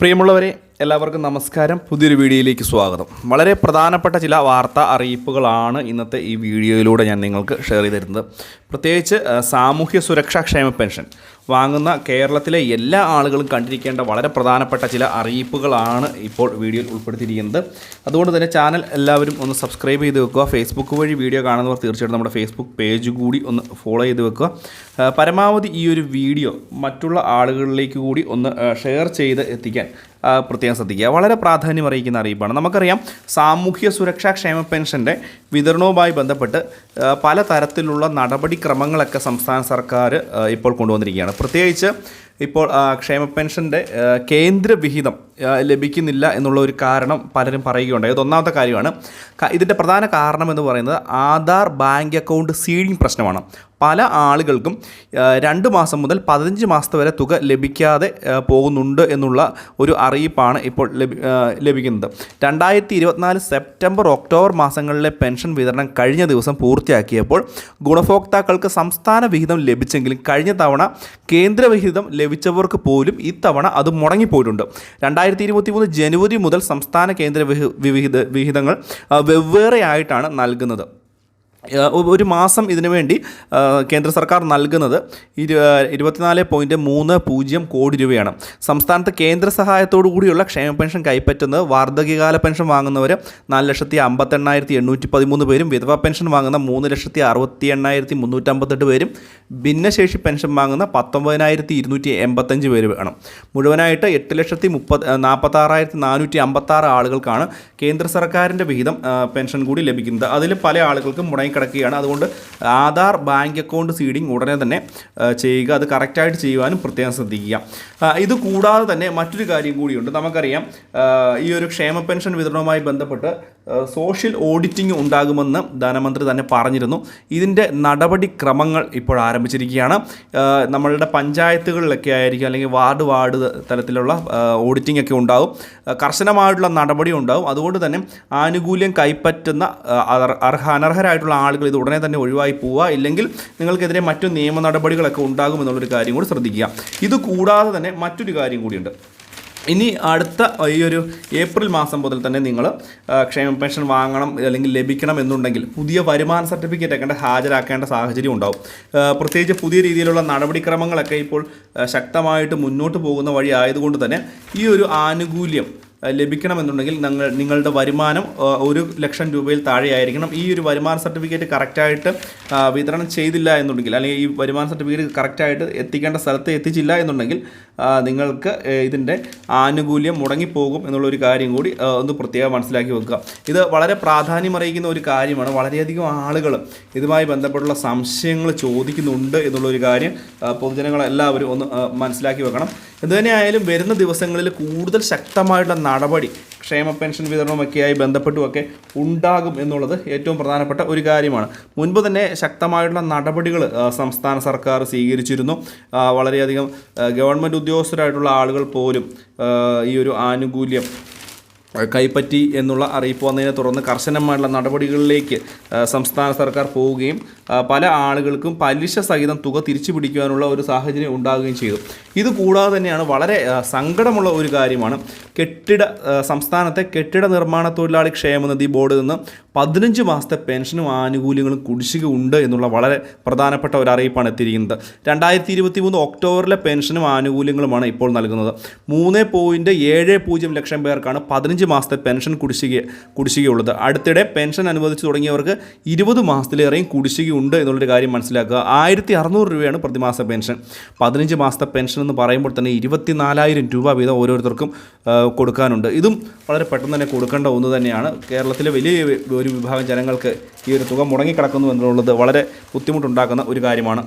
പ്രിയമുള്ളവരെ എല്ലാവർക്കും നമസ്കാരം. പുതിയൊരു വീഡിയോയിലേക്ക് സ്വാഗതം. വളരെ പ്രധാനപ്പെട്ട ചില വാർത്താ അറിയിപ്പുകളാണ് ഇന്നത്തെ ഈ വീഡിയോയിലൂടെ ഞാൻ നിങ്ങൾക്ക് ഷെയർ ചെയ്ത് തരുന്നത് പ്രത്യേകിച്ച് സാമൂഹ്യ സുരക്ഷാ ക്ഷേമ പെൻഷൻ. വാങ്ങുന്ന കേരളത്തിലെ എല്ലാ ആളുകളും കണ്ടിരിക്കേണ്ട വളരെ പ്രധാനപ്പെട്ട ചില അറിയിപ്പുകളാണ് ഇപ്പോൾ വീഡിയോയിൽ ഉൾപ്പെടുത്തിയിരിക്കുന്നത്. അതുകൊണ്ട് തന്നെ ചാനൽ എല്ലാവരും ഒന്ന് സബ്സ്ക്രൈബ് ചെയ്ത് വെക്കുക. ഫേസ്ബുക്ക് വഴി വീഡിയോ കാണുന്നവർ തീർച്ചയായിട്ടും നമ്മുടെ ഫേസ്ബുക്ക് പേജ് കൂടി ഒന്ന് ഫോളോ ചെയ്ത് വെക്കുക. പരമാവധി ഈ ഒരു വീഡിയോ മറ്റുള്ള ആളുകളിലേക്ക് കൂടി ഒന്ന് ഷെയർ ചെയ്ത് എത്തിക്കാൻ പ്രത്യേകം ശ്രദ്ധിക്കുക. വളരെ പ്രാധാന്യം അറിയിക്കുന്ന അറിയിപ്പാണ്. നമുക്കറിയാം സാമൂഹ്യ സുരക്ഷാ ക്ഷേമ പെൻഷന്റെ വിതരണവുമായി ബന്ധപ്പെട്ട് പല തരത്തിലുള്ള നടപടിക്രമങ്ങളൊക്കെ സംസ്ഥാന സർക്കാർ ഇപ്പോൾ കൊണ്ടുവന്നിരിക്കുകയാണ്. പ്രത്യേകിച്ച് ഇപ്പോൾ ക്ഷേമ പെൻഷന്റെ ആ, കേന്ദ്ര വിഹിതം ലഭിക്കുന്നില്ല എന്നുള്ള ഒരു കാരണം പലരും പറയുകയുണ്ടായി. അത് ഒന്നാമത്തെ കാര്യമാണ്. ഇതിന്റെ പ്രധാന കാരണം എന്ന് പറയുന്നത് ആധാർ ബാങ്ക് അക്കൗണ്ട് സീഡിംഗ് പ്രശ്നമാണ്. പല ആളുകൾക്കും രണ്ട് മാസം മുതൽ പതിനഞ്ച് മാസത്തെ വരെ തുക ലഭിക്കാതെ പോകുന്നുണ്ട് എന്നുള്ള ഒരു അറിയിപ്പാണ് ഇപ്പോൾ ലഭിക്കുന്നത്. രണ്ടായിരത്തി ഇരുപത്തിനാല് സെപ്റ്റംബർ ഒക്ടോബർ മാസങ്ങളിലെ പെൻഷൻ വിതരണം കഴിഞ്ഞ ദിവസം പൂർത്തിയാക്കിയപ്പോൾ ഗുണഭോക്താക്കൾക്ക് സംസ്ഥാന വിഹിതം ലഭിച്ചെങ്കിലും കഴിഞ്ഞ തവണ കേന്ദ്ര വിഹിതം ലഭിച്ചവർക്ക് പോലും ഇത്തവണ അത് മുടങ്ങിപ്പോയിട്ടുണ്ട്. രണ്ടായിരത്തി ഇരുപത്തി മൂന്ന് ജനുവരി മുതൽ സംസ്ഥാന കേന്ദ്ര വിഹി- വിഹിത വിഹിതങ്ങൾ വെവ്വേറെയായിട്ടാണ് നൽകുന്നത്. ഒരു മാസം ഇതിനു വേണ്ടി കേന്ദ്ര സർക്കാർ നൽകുന്നത് ഇരു ഇരുപത്തിനാല് പോയിന്റ് മൂന്ന് പൂജ്യം കോടി രൂപയാണ്. സംസ്ഥാനത്ത് കേന്ദ്ര സഹായത്തോടു കൂടിയുള്ള ക്ഷേമ പെൻഷൻ കൈപ്പറ്റുന്നത് വാർദ്ധക്യകാല പെൻഷൻ വാങ്ങുന്നവർ നാല് ലക്ഷത്തി അമ്പത്തെണ്ണായിരത്തി എണ്ണൂറ്റി പതിമൂന്ന് പേരും വിധവ പെൻഷൻ വാങ്ങുന്ന മൂന്ന് ലക്ഷത്തി അറുപത്തി എണ്ണായിരത്തി മുന്നൂറ്റമ്പത്തെട്ട് പേരും ഭിന്നശേഷി പെൻഷൻ വാങ്ങുന്ന പത്തൊമ്പതിനായിരത്തി ഇരുന്നൂറ്റി എൺപത്തഞ്ച് പേര് വേണം മുഴുവനായിട്ട് എട്ട് ലക്ഷത്തി മുപ്പത് നാൽപ്പത്താറായിരത്തി നാനൂറ്റി അമ്പത്താറ് ആളുകൾക്കാണ് കേന്ദ്ര സർക്കാരിന്റെ വിഹിതം പെൻഷൻ കൂടി ലഭിക്കുന്നത്. അതിൽ പല ആളുകൾക്കും മുടങ്ങിക്കിടക്കുകയാണ് അതുകൊണ്ട് ആധാർ ബാങ്ക് അക്കൗണ്ട് സീഡിങ് ഉടനെ തന്നെ ചെയ്യുക. അത് കറക്റ്റായിട്ട് ചെയ്യുവാനും പ്രത്യേകം ശ്രദ്ധിക്കുക. ഇത് കൂടാതെ തന്നെ മറ്റൊരു കാര്യം കൂടിയുണ്ട്. നമുക്കറിയാം ഈ ഒരു ക്ഷേമ പെൻഷൻ വിതരണവുമായി ബന്ധപ്പെട്ട് സോഷ്യൽ ഓഡിറ്റിംഗ് ഉണ്ടാകുമെന്ന് ധനമന്ത്രി തന്നെ പറഞ്ഞിരുന്നു. ഇതിന്റെ നടപടിക്രമങ്ങൾ ഇപ്പോൾ ആരംഭിച്ചിരിക്കുകയാണ്. നമ്മളുടെ പഞ്ചായത്തുകളിലൊക്കെ ആയിരിക്കും അല്ലെങ്കിൽ വാർഡ് വാർഡ് തലത്തിലുള്ള ഓഡിറ്റിംഗ് ഒക്കെ ഉണ്ടാകും കർശനമായിട്ടുള്ള നടപടി ഉണ്ടാകും അതുകൊണ്ട് തന്നെ ആനുകൂല്യം കൈപ്പറ്റുന്ന അർഹ അനർഹരായിട്ടുള്ള ആളുകൾ ഇത് ഉടനെ തന്നെ ഒഴിവായി പോവുക. ഇല്ലെങ്കിൽ നിങ്ങൾക്കെതിരെ മറ്റു നിയമ നടപടികളൊക്കെ ഉണ്ടാകും എന്നുള്ളൊരു കാര്യം കൂടി ശ്രദ്ധിക്കുക. ഇത് കൂടാതെ തന്നെ മറ്റൊരു കാര്യം കൂടിയുണ്ട്. ഇനി അടുത്ത ഈ ഒരു ഏപ്രിൽ മാസം മുതൽ തന്നെ നിങ്ങൾ ക്ഷേമ പെൻഷൻ വാങ്ങണം അല്ലെങ്കിൽ ലഭിക്കണം എന്നുണ്ടെങ്കിൽ പുതിയ വരുമാന സർട്ടിഫിക്കറ്റ് ഒക്കെ ഹാജരാക്കേണ്ട സാഹചര്യം ഉണ്ടാവും. പ്രത്യേകിച്ച് പുതിയ രീതിയിലുള്ള നടപടിക്രമങ്ങളൊക്കെ ഇപ്പോൾ ശക്തമായിട്ട് മുന്നോട്ട് പോകുന്ന വഴി ആയതുകൊണ്ട് തന്നെ ഈ ഒരു ആനുകൂല്യം ലഭിക്കണമെന്നുണ്ടെങ്കിൽ നിങ്ങൾ നിങ്ങളുടെ വരുമാനം ഒരു ലക്ഷം രൂപയിൽ താഴെയായിരിക്കണം. ഈ ഒരു വരുമാന സർട്ടിഫിക്കറ്റ് കറക്റ്റായിട്ട് വിതരണം ചെയ്തില്ല എന്നുണ്ടെങ്കിൽ അല്ലെങ്കിൽ ഈ വരുമാന സർട്ടിഫിക്കറ്റ് കറക്റ്റായിട്ട് എത്തിക്കേണ്ട സ്ഥലത്ത് എത്തിച്ചില്ല എന്നുണ്ടെങ്കിൽ നിങ്ങൾക്ക് ഇതിന്റെ ആനുകൂല്യം മുടങ്ങിപ്പോകും എന്നുള്ളൊരു കാര്യം കൂടി ഒന്ന് പ്രത്യേകം മനസ്സിലാക്കി വെക്കുക. ഇത് വളരെ പ്രാധാന്യം അറിയിക്കുന്ന ഒരു കാര്യമാണ്. വളരെയധികം ആളുകൾ ഇതുമായി ബന്ധപ്പെട്ടുള്ള സംശയങ്ങൾ ചോദിക്കുന്നുണ്ട് എന്നുള്ളൊരു കാര്യം പൊതുജനങ്ങളെല്ലാവരും ഒന്ന് മനസ്സിലാക്കി വെക്കണം. എന്തുതന്നെയായാലും വരുന്ന ദിവസങ്ങളിൽ കൂടുതൽ ശക്തമായിട്ടുള്ള നടപടി ക്ഷേമ പെൻഷൻ വിതരണവുമൊക്കെയായി ബന്ധപ്പെട്ടുമൊക്കെ ഉണ്ടാകും എന്നുള്ളത് ഏറ്റവും പ്രധാനപ്പെട്ട ഒരു കാര്യമാണ്. മുൻപ് തന്നെ ശക്തമായിട്ടുള്ള നടപടികൾ സംസ്ഥാന സർക്കാർ സ്വീകരിച്ചിരുന്നു. വളരെയധികം ഗവൺമെന്റ് ഉദ്യോഗസ്ഥരായിട്ടുള്ള ആളുകൾ പോലും ഈ ഒരു ആനുകൂല്യം കൈപ്പറ്റി എന്നുള്ള അറിയിപ്പ് വന്നതിനെ തുടർന്ന് കർശനമായിട്ടുള്ള നടപടികളിലേക്ക് സംസ്ഥാന സർക്കാർ പോവുകയും പല ആളുകൾക്കും പലിശ സഹിതം തുക തിരിച്ചു പിടിക്കുവാനുള്ള ഒരു സാഹചര്യം ഉണ്ടാകുകയും ചെയ്തു. ഇത് കൂടാതെ തന്നെയാണ് വളരെ സങ്കടമുള്ള ഒരു കാര്യമാണ്. കെട്ടിട സംസ്ഥാനത്തെ കെട്ടിട നിർമ്മാണ തൊഴിലാളി ക്ഷേമനിധി ബോർഡ് നിന്ന് പതിനഞ്ച് മാസത്തെ പെൻഷനും ആനുകൂല്യങ്ങളും കുടിശ്ശിക ഉണ്ട് എന്നുള്ള വളരെ പ്രധാനപ്പെട്ട ഒരു അറിയിപ്പാണ് എത്തിയിരിക്കുന്നത്. രണ്ടായിരത്തി ഇരുപത്തി മൂന്ന് ഒക്ടോബറിലെ പെൻഷനും ആനുകൂല്യങ്ങളുമാണ് ഇപ്പോൾ നൽകുന്നത്. മൂന്ന് പോയിന്റ് ഏഴ് പൂജ്യം ലക്ഷം പേർക്കാണ് പതിനഞ്ച് മാസത്തെ പെൻഷൻ കുടിശ്ശിക കുടിശ്ശികയുള്ളത്. അടുത്തിടെ പെൻഷൻ അനുവദിച്ചു തുടങ്ങിയവർക്ക് ഇരുപത് മാസത്തിലേറെയും കുടിശ്ശികയുണ്ട് എന്നുള്ളൊരു കാര്യം മനസ്സിലാക്കുക. ആയിരത്തി അറുന്നൂറ് രൂപയാണ് പ്രതിമാസ പെൻഷൻ. പതിനഞ്ച് മാസത്തെ പെൻഷൻ എന്ന് പറയുമ്പോൾ തന്നെ ഇരുപത്തി നാലായിരം രൂപ വീതം ഓരോരുത്തർക്കും കൊടുക്കാനുണ്ട്. ഇതും വളരെ പെട്ടെന്ന് തന്നെ കൊടുക്കേണ്ട ഒന്ന് തന്നെയാണ്. കേരളത്തിലെ വലിയ ഒരു വിഭാഗം ജനങ്ങൾക്ക് ഈ ഒരു തുക മുടങ്ങിക്കിടക്കുന്നു എന്നുള്ളത് വളരെ ബുദ്ധിമുട്ടുണ്ടാക്കുന്ന ഒരു കാര്യമാണ്.